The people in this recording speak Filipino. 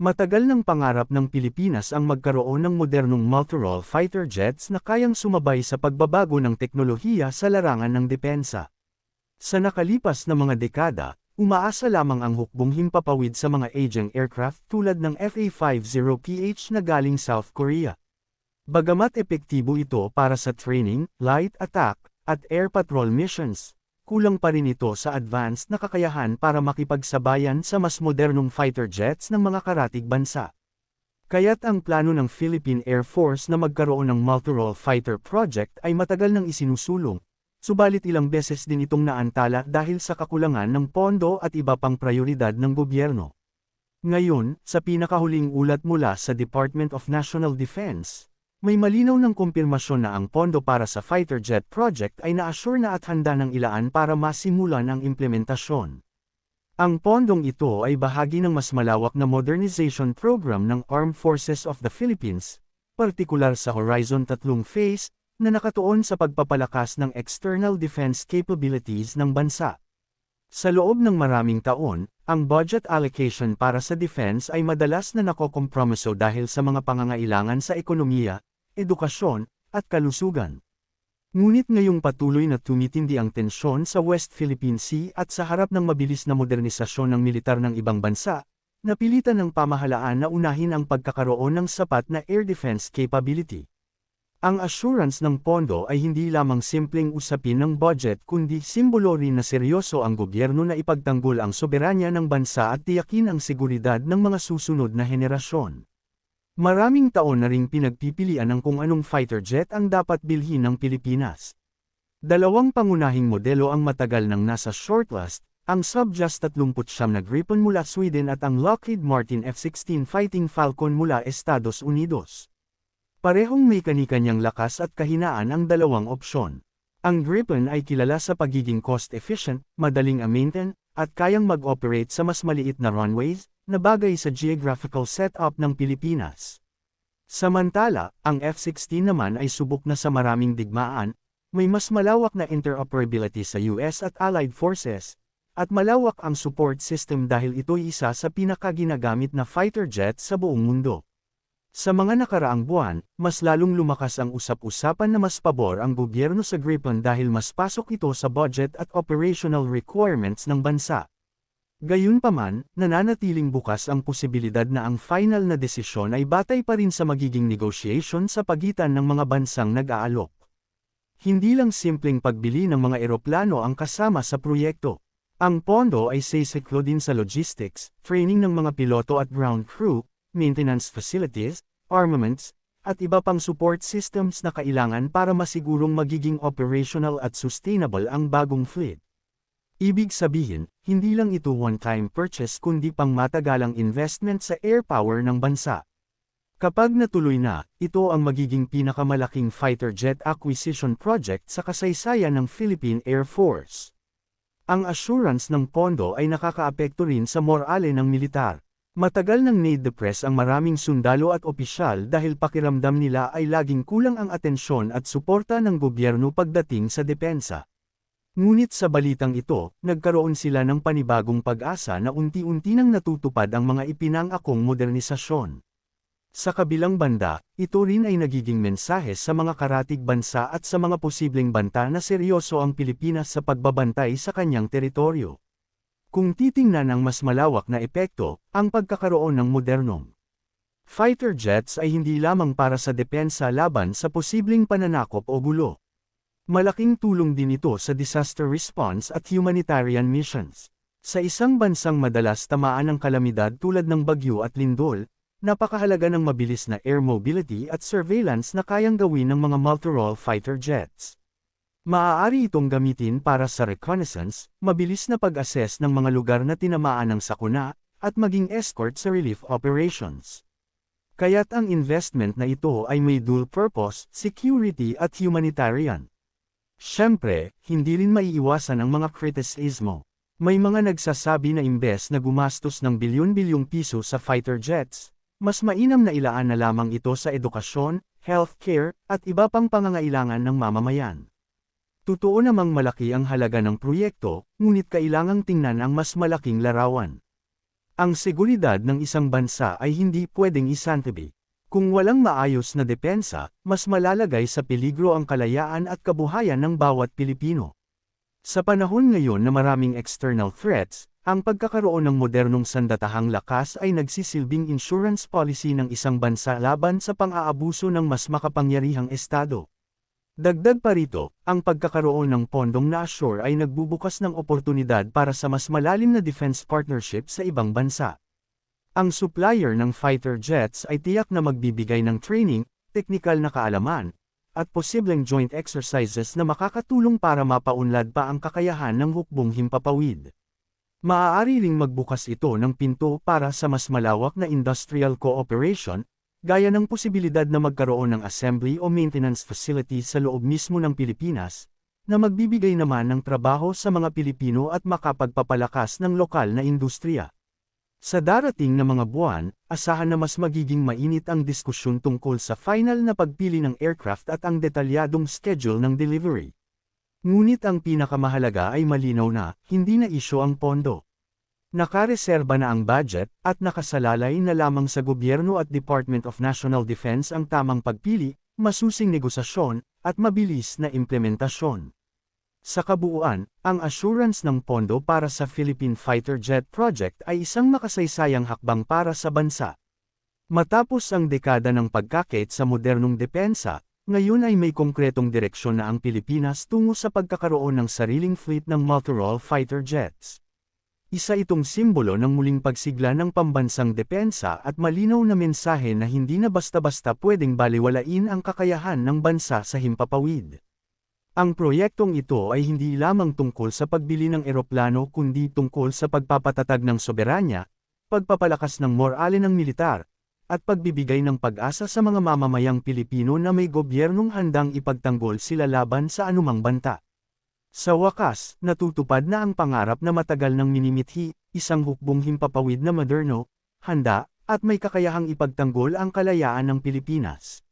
Matagal ng pangarap ng Pilipinas ang magkaroon ng modernong multirole fighter jets na kayang sumabay sa pagbabago ng teknolohiya sa larangan ng depensa. Sa nakalipas na mga dekada, umaasa lamang ang hukbong himpapawid sa mga aging aircraft tulad ng FA-50PH na galing South Korea. Bagamat epektibo ito para sa training, light attack, at air patrol missions, kulang pa rin ito sa advanced na kakayahan para makipagsabayan sa mas modernong fighter jets ng mga karatig bansa. Kaya't ang plano ng Philippine Air Force na magkaroon ng multirole fighter project ay matagal nang isinusulong, subalit ilang beses din itong naantala dahil sa kakulangan ng pondo at iba pang prioridad ng gobyerno. Ngayon, sa pinakahuling ulat mula sa Department of National Defense, may malinaw ng kumpirmasyon na ang pondo para sa fighter jet project ay na-assure na at handa ng ilaan para masimulan ang implementasyon. Ang pondong ito ay bahagi ng mas malawak na modernization program ng Armed Forces of the Philippines, partikular sa Horizon 3 phase, na nakatuon sa pagpapalakas ng external defense capabilities ng bansa. Sa loob ng maraming taon, ang budget allocation para sa defense ay madalas na nakokompromiso dahil sa mga pangangailangan sa ekonomiya, edukasyon, at kalusugan. Ngunit ngayong patuloy na tumitindi ang tensyon sa West Philippine Sea at sa harap ng mabilis na modernisasyon ng militar ng ibang bansa, napilitan ng pamahalaan na unahin ang pagkakaroon ng sapat na air defense capability. Ang assurance ng pondo ay hindi lamang simpleng usapin ng budget kundi simbolo rin na seryoso ang gobyerno na ipagtanggol ang soberanya ng bansa at tiyakin ang seguridad ng mga susunod na henerasyon. Maraming taon na ring pinagpipilian ng kung anong fighter jet ang dapat bilhin ng Pilipinas. Dalawang pangunahing modelo ang matagal nang nasa shortlist, ang Sub-Just 39 na Gripen mula Sweden at ang Lockheed Martin F-16 Fighting Falcon mula Estados Unidos. Parehong may kanikanyang lakas at kahinaan ang dalawang opsyon. Ang Gripen ay kilala sa pagiging cost-efficient, madaling a-maintain, at kayang mag-operate sa mas maliit na runways, na bagay sa geographical setup ng Pilipinas. Samantala, ang F-16 naman ay subok na sa maraming digmaan, may mas malawak na interoperability sa US at Allied Forces, at malawak ang support system dahil ito'y isa sa pinakaginagamit na fighter jet sa buong mundo. Sa mga nakaraang buwan, mas lalong lumakas ang usap-usapan na mas pabor ang gobyerno sa Gripen dahil mas pasok ito sa budget at operational requirements ng bansa. Gayunpaman, nananatiling bukas ang posibilidad na ang final na desisyon ay batay pa rin sa magiging negotiation sa pagitan ng mga bansang nag-aalok. Hindi lang simpleng pagbili ng mga eroplano ang kasama sa proyekto. Ang pondo ay sisiklo din sa logistics, training ng mga piloto at ground crew, maintenance facilities, armaments, at iba pang support systems na kailangan para masigurong magiging operational at sustainable ang bagong fleet. Ibig sabihin, hindi lang ito one-time purchase kundi pang matagalang investment sa air power ng bansa. Kapag natuloy na, ito ang magiging pinakamalaking fighter jet acquisition project sa kasaysayan ng Philippine Air Force. Ang assurance ng pondo ay nakakaapekto rin sa morale ng militar. Matagal nang need-depress ang maraming sundalo at opisyal dahil pakiramdam nila ay laging kulang ang atensyon at suporta ng gobyerno pagdating sa depensa. Ngunit sa balitang ito, nagkaroon sila ng panibagong pag-asa na unti-unti nang natutupad ang mga ipinangakong modernisasyon. Sa kabilang banda, ito rin ay nagiging mensahe sa mga karatig bansa at sa mga posibleng banta na seryoso ang Pilipinas sa pagbabantay sa kanyang teritoryo. Kung titingnan ang mas malawak na epekto, ang pagkakaroon ng modernong fighter jets ay hindi lamang para sa depensa laban sa posibleng pananakop o gulo. Malaking tulong din ito sa disaster response at humanitarian missions. Sa isang bansang madalas tamaan ng kalamidad tulad ng bagyo at lindol, napakahalaga ng mabilis na air mobility at surveillance na kayang gawin ng mga multirole fighter jets. Maaari itong gamitin para sa reconnaissance, mabilis na pag-assess ng mga lugar na tinamaan ng sakuna, at maging escort sa relief operations. Kaya't ang investment na ito ay may dual purpose, security at humanitarian. Siyempre, hindi rin maiiwasan ang mga kritisismo. May mga nagsasabi na imbes na gumastos ng bilyon-bilyong piso sa fighter jets, mas mainam na ilaan na lamang ito sa edukasyon, healthcare, at iba pang pangangailangan ng mamamayan. Totoo namang malaki ang halaga ng proyekto, ngunit kailangang tingnan ang mas malaking larawan. Ang seguridad ng isang bansa ay hindi pwedeng isantabi. Kung walang maayos na depensa, mas malalagay sa peligro ang kalayaan at kabuhayan ng bawat Pilipino. Sa panahon ngayon na maraming external threats, ang pagkakaroon ng modernong sandatahang lakas ay nagsisilbing insurance policy ng isang bansa laban sa pang-aabuso ng mas makapangyarihang estado. Dagdag pa rito, ang pagkakaroon ng pondong na-assure ay nagbubukas ng oportunidad para sa mas malalim na defense partnership sa ibang bansa. Ang supplier ng fighter jets ay tiyak na magbibigay ng training, teknikal na kaalaman, at posibleng joint exercises na makakatulong para mapaunlad pa ang kakayahan ng hukbong himpapawid. Maaari ring magbukas ito ng pinto para sa mas malawak na industrial cooperation, Gaya ng posibilidad na magkaroon ng assembly o maintenance facility sa loob mismo ng Pilipinas, na magbibigay naman ng trabaho sa mga Pilipino at makapagpapalakas ng lokal na industriya. Sa darating na mga buwan, asahan na mas magiging mainit ang diskusyon tungkol sa final na pagpili ng aircraft at ang detalyadong schedule ng delivery. Ngunit ang pinakamahalaga ay malinaw na, hindi na isyo ang pondo. Nakareserba na ang budget, at nakasalalay na lamang sa gobyerno at Department of National Defense ang tamang pagpili, masusing negosasyon, at mabilis na implementasyon. Sa kabuuan, ang assurance ng pondo para sa Philippine Fighter Jet Project ay isang makasaysayang hakbang para sa bansa. Matapos ang dekada ng pagkakit sa modernong depensa, ngayon ay may konkretong direksyon na ang Pilipinas tungo sa pagkakaroon ng sariling fleet ng multi-role fighter jets. Isa itong simbolo ng muling pagsigla ng pambansang depensa at malinaw na mensahe na hindi na basta-basta pwedeng baliwalain ang kakayahan ng bansa sa himpapawid. Ang proyektong ito ay hindi lamang tungkol sa pagbili ng eroplano kundi tungkol sa pagpapatatag ng soberanya, pagpapalakas ng morale ng militar, at pagbibigay ng pag-asa sa mga mamamayang Pilipino na may gobyernong handang ipagtanggol sila laban sa anumang banta. Sa wakas, natutupad na ang pangarap na matagal ng minimithi, isang hukbong himpapawid na moderno, handa, at may kakayahang ipagtanggol ang kalayaan ng Pilipinas.